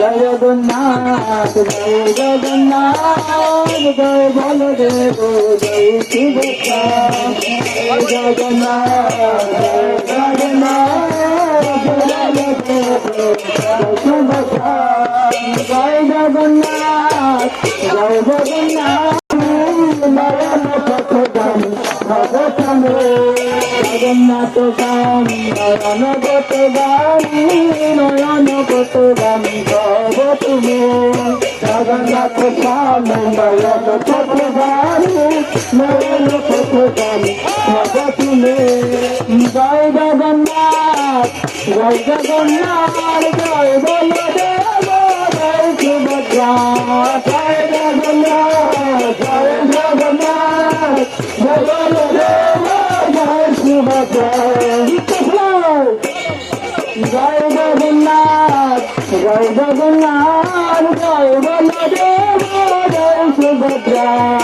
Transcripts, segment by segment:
जगनाथ दौर जगनाथ दौ भल जेबो दा जगनाथ जय सुभा জয় জগন্নাথ জয় জগন্নাথ, জয় বলদেব জয় সুভদ্রা, জয় জগন্নাথ জয় জগন্নাথ, জয় বলদেব, জয় সুভদ্রা। জয় জগন্নাথ জয় জগন্নাথ, জয় বলদেব, জয় সুভদ্রা।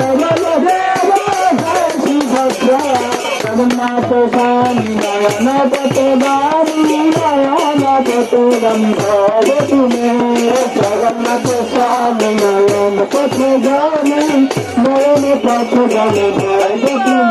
Bye-bye. तो स्वामी गायन पतो गारी गायन पतो गंधवती में जगन्नाथ स्वामी गायन पतो गारी नयन पतो गंधवती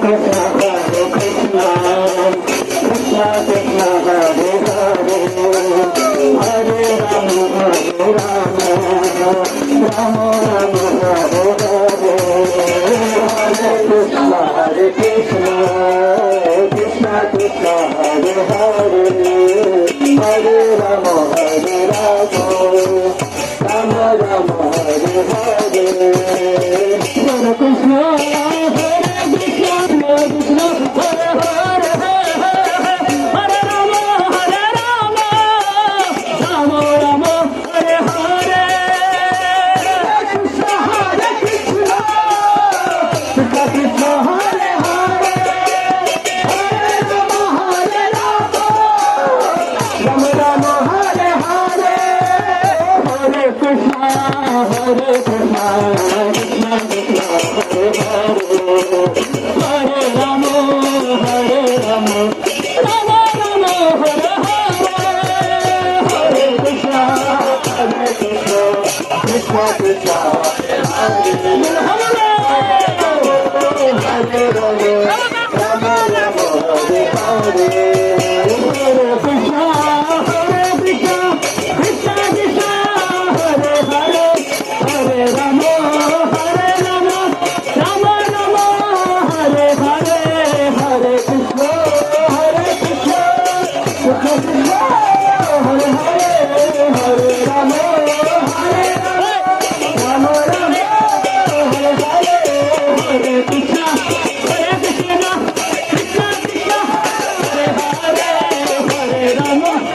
Gracias. হরে Rama